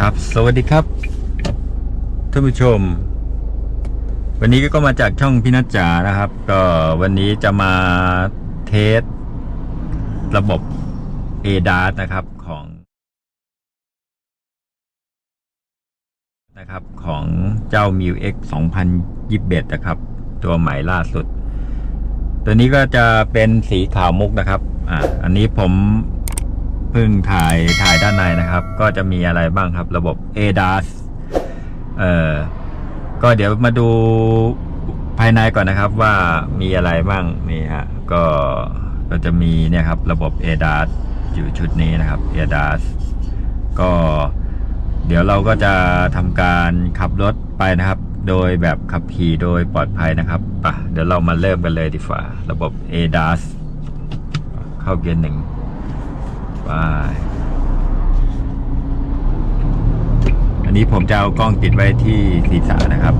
ครับ สวัสดีครับท่านผู้ชม วันนี้ก็มาจากช่องพินัจจานะครับ ก็วันนี้จะมาเทสระบบ a d a s นะครับของนะครับของเจ้า m i u X 2021 นะครับ ตัวใหม่ล่าสุด ตัวนี้ก็จะเป็นสีขาวมุกนะครับ อ่าอันนี้ผม พิ่งถ่ายถ่ายด้านในนะครับ ก็จะมีอะไรบ้างครับ ระบบ ADAS เอ่อก็เดี๋ยวมาดูภายในก่อนนะครับว่ามีอะไรบ้างนี่ฮะก็ก็จะมีเนี่ยครับระบบ ADAS อยู่ชุดนี้นะครับ ADAS ก็เดี๋ยวเราก็จะทำการขับรถไปนะครับ โดยแบบขับขี่โดยปลอดภัยนะครับปะเดี๋ยวเรามาเริ่มกันเลยดีกว่า ระบบ ADAS เข้าเกียร์หนึ่ง ไปอันนี้ผมจะเอากล้องติดไว้ที่ศีรษะนะครับ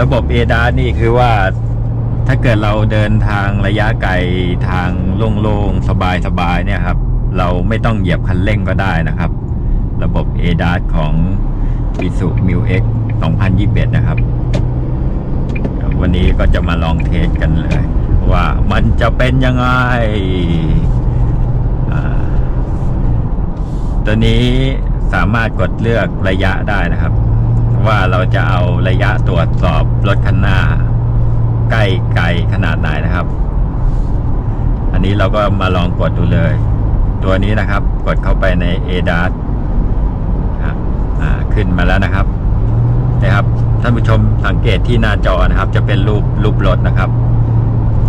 ระบบ ADAS นี่คือว่าถ้าเกิดเราเดินทางระยะไกลทางโล่งๆ สบายๆเนี่ยครับ เราไม่ต้องเหยียบคันเร่งก็ได้นะครับ ระบบ ADAS ของ i s u m u X 2021 นะครับ วันนี้ก็จะมาลองเทสกันเลย ว่ามันจะเป็นยังไงอตัวนี้สามารถกดเลือกระยะได้นะครับ ว่าเราจะเอาระยะตรวจสอบรถคันหน้า ใกล้ไกลขนาดไหนนะครับ อันนี้เราก็มาลองกดดูเลย ตัวนี้นะครับกดเข้าไปใน ADAS ครับขึ้นมาแล้วนะครับนะครับท่านผู้ชมสังเกตที่หน้าจอนะครับ จะเป็นรูปรูปรถนะครับ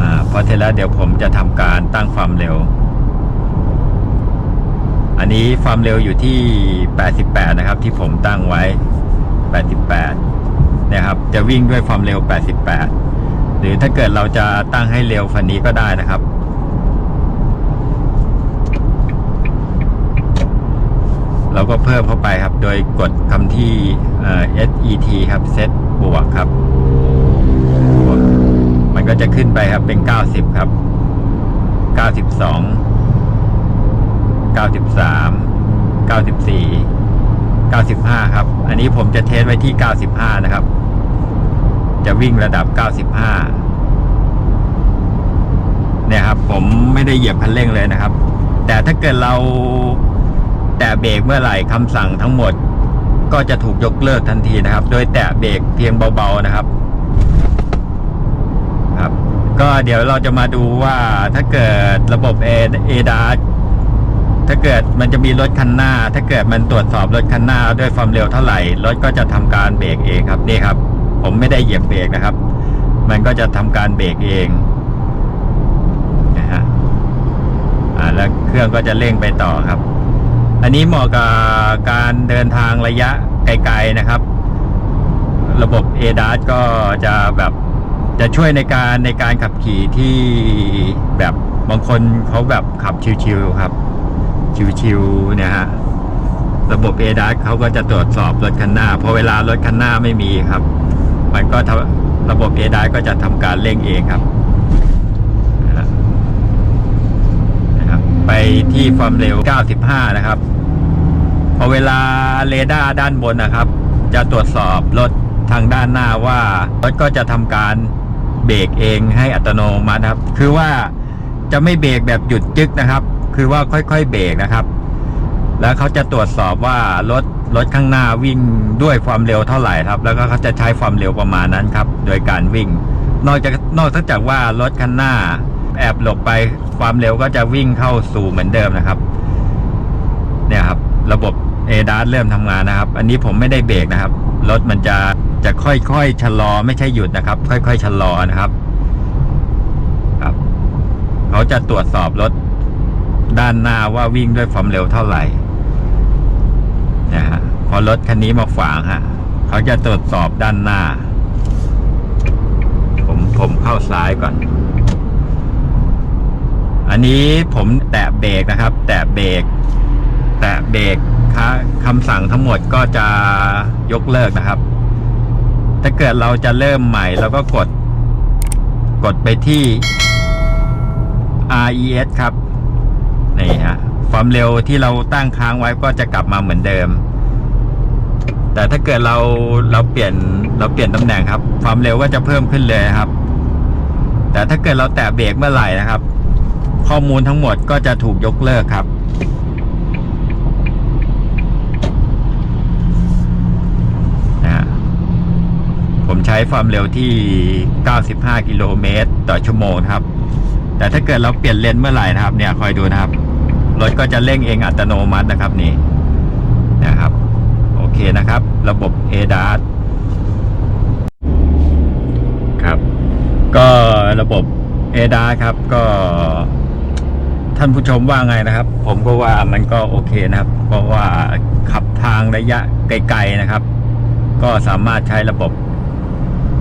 อ่าพอเสร็จแล้วเดี๋ยวผมจะทำการตั้งความเร็ว อันนี้ความเร็วอยู่ที่ 88 นะครับ ที่ผมตั้งไว้ 88 นะครับ จะวิ่งด้วยความเร็ว 88 หรือถ้าเกิดเราจะตั้งให้เร็วฟันนี้ก็ได้นะครับเราก็เพิ่มเข้าไปครับ โดยกดคำที่ set ครับ set บวกครับ ก็จะขึ้นไปครับ เป็น90ครับ92 93 94 95ครับ อันนี้ผมจะเทสไว้ที่95นะครับ จะวิ่งระดับ95เนี่ยครับ ผมไม่ได้เหยียบคันเร่งเลยนะครับ แต่ถ้าเกิดเราแตะเบรกเมื่อไหร่คำสั่งทั้งหมด ก็จะถูกยกเลิกทันทีนะครับ โดยแตะเบรกเพียงเบาๆนะครับ ครับ ก็เดี๋ยวเราจะมาดูว่าถ้าเกิดระบบเอเอดาถ้าเกิดมันจะมีรถคันหน้า ถ้าเกิดมันตรวจสอบรถคันหน้าด้วยความเร็วเท่าไหร่รถก็จะทำการเบรกเองครับนี่ครับ ผมไม่ได้เหยียบเบรกนะครับ มันก็จะทำการเบรกเองนะฮะอ่าแล้วเครื่องก็จะเร่งไปต่อครับ อันนี้เหมาะกับการเดินทางระยะไกลๆนะครับ ระบบ a d a s ก็จะแบบ จะช่วยในการในการขับขี่ที่แบบบางคนเขาแบบขับชิวๆครับ ชิวๆเนี่ยฮะระบบ a d a s เขาก็จะตรวจสอบรถคันหน้าพอเวลารถคันหน้าไม่มีครับ มันก็ระบบ a d a s ก็จะทำการเร่งเองครับนะฮะนะครับ ไปที่ความเร็ว 95 นะครับ พอเวลาเรดาร์ด้านบนนะครับ จะตรวจสอบรถทางด้านหน้าว่ารถก็จะทำการ เบรกเองให้อัตโนมัติครับ คือว่าจะไม่เบรกแบบหยุดจึกนะครับ คือว่าค่อยๆเบรกนะครับ แล้วเขาจะตรวจสอบว่ารถรถข้างหน้าวิ่งด้วยความเร็วเท่าไหร่ครับ แล้วก็เขาจะใช้ความเร็วประมาณนั้นครับ โดยการวิ่ง นอกจากนอกจากว่ารถคันหน้า แอบหลบไปความเร็วก็จะวิ่งเข้าสู่เหมือนเดิมนะครับ เนี่ยครับ ระบบเอดาเริ่มทำงานนะครับ อันนี้ผมไม่ได้เบรกนะครับ รถมันจะ จะค่อยๆชะลอไม่ใช่หยุดนะครับ ค่อยๆชะลอนะครับ ครับ เขาจะตรวจสอบรถด้านหน้าว่าวิ่งด้วยความเร็วเท่าไหร่นะฮะพอรถคันนี้มาขวางฮะเขาจะตรวจสอบด้านหน้า ผมผมเข้าซ้ายก่อน อันนี้ผมแตะเบรกนะครับ แตะเบรกแตะเบรกคะคำสั่งทั้งหมดก็จะยกเลิกนะครับ ถ้าเกิดเราจะเริ่มใหม่เราก็กด กดไปที่ RES ครับ นี่ฮะ ความเร็วที่เราตั้งค้างไว้ก็จะกลับมาเหมือนเดิม แต่ถ้าเกิดเราเราเปลี่ยนเราเปลี่ยนตำแหน่งครับ ความเร็วก็จะเพิ่มขึ้นเลยครับ แต่ถ้าเกิดเราแตะเบรกเมื่อไหร่นะครับ ข้อมูลทั้งหมดก็จะถูกยกเลิกครับ นะฮะ ผมใช้ความเร็วที่ 95 กิโลเมตรต่อชั่วโมงครับ แต่ถ้าเกิดเราเปลี่ยนเลนเมื่อไหร่นะครับ เนี่ยคอยดูนะครับ รถก็จะเร่งเองอัตโนมัตินะครับนี่นะครับ โอเคนะครับ ระบบ ADAS ครับ ก็ระบบ ADAS ครับ ก็ ท่านผู้ชมว่าไงนะครับ ผมก็ว่ามันก็โอเคนะครับ เพราะว่าขับทางระยะไกลๆนะครับ ก็สามารถใช้ระบบ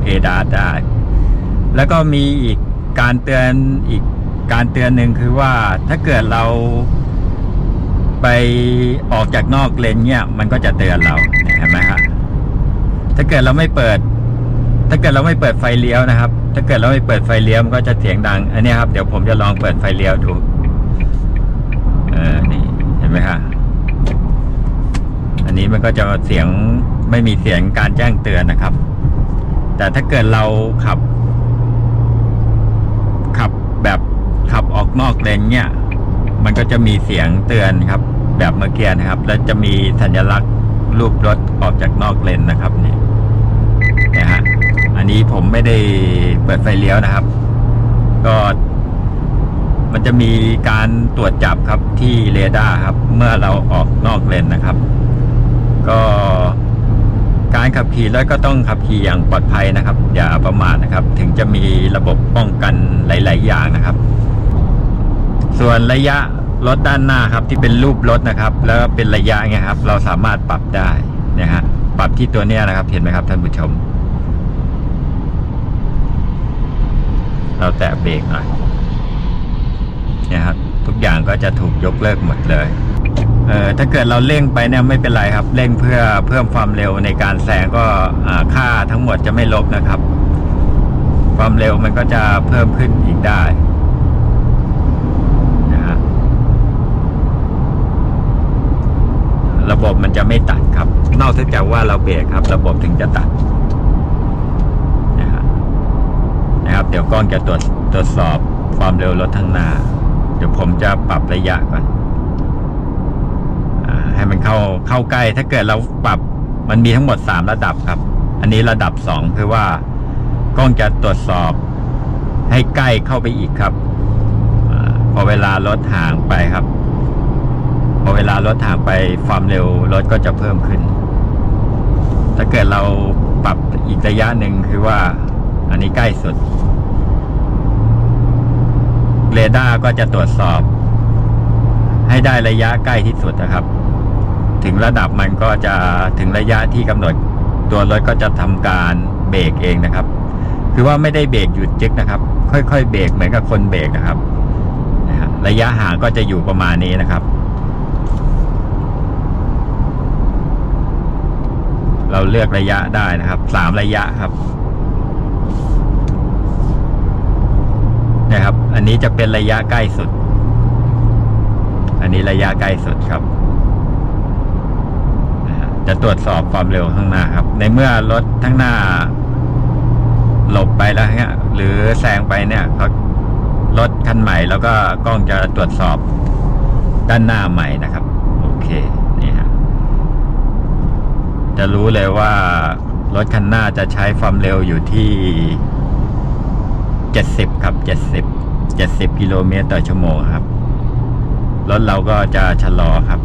ADAS ได้ แล้วก็มีอีกการเตือนอีกการเตือนหนึ่งคือว่าถ้าเกิดเราไปออกจากนอกเลนเนี่ย มันก็จะเตือนเราเห็นไหมฮะถ้าเกิดเราไม่เปิด ถ้าเกิดเราไม่เปิดไฟเลี้ยวนะครับ ถ้าเกิดเราไม่เปิดไฟเลี้ยวมันก็จะเสียงดัง อันนี้ครับเดี๋ยวผมจะลองเปิดไฟเลี้ยวดูเออนี่เห็นไหมฮะอันนี้มันก็จะเสียงไม่มีเสียงการแจ้งเตือนนะครับ แต่ถ้าเกิดเราขับ ขับแบบขับออกนอกเลนเนี่ย มันก็จะมีเสียงเตือนครับ แบบเมื่อกี้นะครับ แล้วจะมีสัญลักษณ์รูปรถออกจากนอกเลนนะครับนี่นะฮะอันนี้ผมไม่ได้เปิดไฟเลี้ยวนะครับ ก็มันจะมีการตรวจจับครับที่เรดาร์ครับ เมื่อเราออกนอกเลนนะครับ ก็ การขับขี่รถก็ต้องขับขี่อย่างปลอดภัยนะครับ อย่าประมาทนะครับ ถึงจะมีระบบป้องกันหลาย ๆ อย่างนะครับ ส่วนระยะรถด้านหน้าครับที่เป็นรูปรถนะครับ แล้วก็เป็นระยะไงครับ เราสามารถปรับได้นะฮะปรับที่ตัวเนี้ยนะครับ เห็นไหมครับท่านผู้ชม เราแตะเบรกหน่อยนี่ยครับทุกอย่างก็จะถูกยกเลิกหมดเลย เออถ้าเกิดเราเร่งไปเนี่ยไม่เป็นไรครับ เร่งเพื่อเพิ่มความเร็วในการแซงก็ค่าทั้งหมดจะไม่ลบนะครับ ความเร็วมันก็จะเพิ่มขึ้นอีกได้นะฮะระบบมันจะไม่ตัดครับ นอกจากว่าเราเบรกครับ ระบบถึงจะตัดนะฮะนะครับ เดี๋ยวกล้องจะตรวจตรวจสอบความเร็วรถทางหน้า เดี๋ยวผมจะปรับระยะก่อน ให้มันเข้าเข้าใกล้ ถ้าเกิดเราปรับมันมีทั้งหมดสามระดับครับ อันนี้ระดับสองคือว่ากล้องจะตรวจสอบให้ใกล้เข้าไปอีกครับอพอเวลารถห่างไปครับ พอเวลารถห่างไปความเร็วรถก็จะเพิ่มขึ้น ถ้าเกิดเราปรับอีกระยะหนึ่งคือว่า อันนี้ใกล้สุดเรดาร์ก็จะตรวจสอบ ให้ได้ระยะใกล้ที่สุดนะครับ ถึงระดับมันก็จะถึงระยะที่กำหนด ตัวรถก็จะทำการเบรกเองนะครับ คือว่าไม่ได้เบรกหยุดจึกนะครับ ค่อยๆเบรกเหมือนกับคนเบรกนะครับระยะห่างก็จะอยู่ประมาณนี้นะครับ เราเลือกระยะได้นะครับสามระยะครับนะครับ อันนี้จะเป็นระยะใกล้สุด อันนี้ระยะใกล้สุดครับ จะตรวจสอบความเร็วข้างหน้าครับ ในเมื่อรถข้างหน้า หลบไปแล้วเนี่ยหรือแซงไปเนี่ยเขารถคันใหม่แล้วก็กล้องจะตรวจสอบด้านหน้าใหม่นะครับ โอเคนี่ฮะจะรู้เลยว่ารถคันหน้าจะใช้ความเร็วอยู่ที่เจ็ดสิบครับเจ็ดสิบเจ็ดสิบกิโลเมตรต่อชั่วโมงครับรถเราก็จะชะลอครับ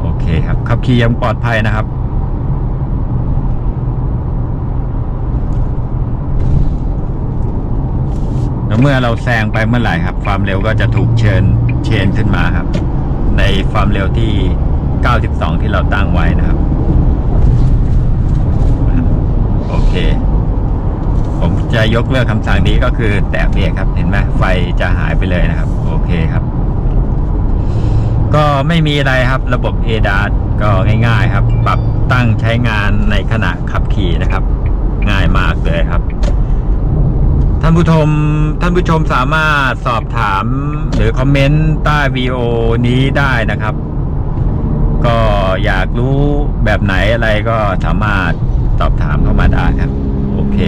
โอ เคครับขับขี่ยังปลอดภัยนะครับแล้วเมื่อเราแซงไปเมื่อไหร่ครับ ความเร็วก็จะถูกเชิญเชนขึ้นมาครับ ในความเร็วที่ 92 ที่เราตั้งไว้นะครับ โอเค ผมจะยกเลิกคำสั่งนี้ก็คือแตะเบรกครับ เห็นไหมไฟจะหายไปเลยนะครับ โอเคครับ ก็ไม่มีอะไรครับระบบ ADAS ก็ง่าย ๆ ครับ ปรับตั้งใช้งานในขณะขับขี่นะครับ ง่ายมากเลยครับ ท่านผู้ชมท่านผู้ชมสามารถสอบถามหรือคอมเมนต์ใต้วีโอนี้ได้นะครับ ก็อยากรู้แบบไหนอะไรก็สามารถสอบถามเข้ามาได้ครับ โอเค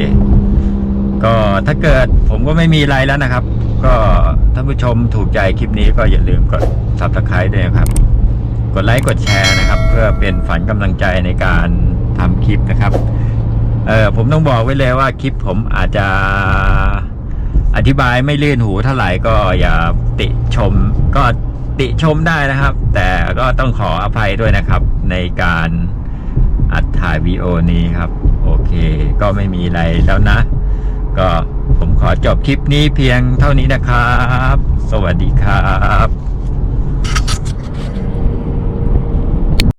ก็ถ้าเกิดผมก็ไม่มีอะไรแล้วนะครับ ก็ท่านผู้ชมถูกใจคลิปนี้ก็อย่าลืมกด subscribe ด้วยนะครับ กดไลค์กดแชร์นะครับ เพื่อเป็นฝันกำลังใจในการทำคลิปนะครับเออผมต้องบอกไว้เลยว่าคลิปผมอาจจะอธิบายไม่ลื่นหูเท่าไหร่ก็อย่าติชมก็ติชมได้นะครับ แต่ก็ต้องขออภัยด้วยนะครับ ในการอัดถ่ายวีดีโอนี้ครับ โอเค ก็ไม่มีอะไรแล้วนะ ก็ผมขอจบคลิปนี้เพียงเท่านี้นะครับ สวัสดีครับ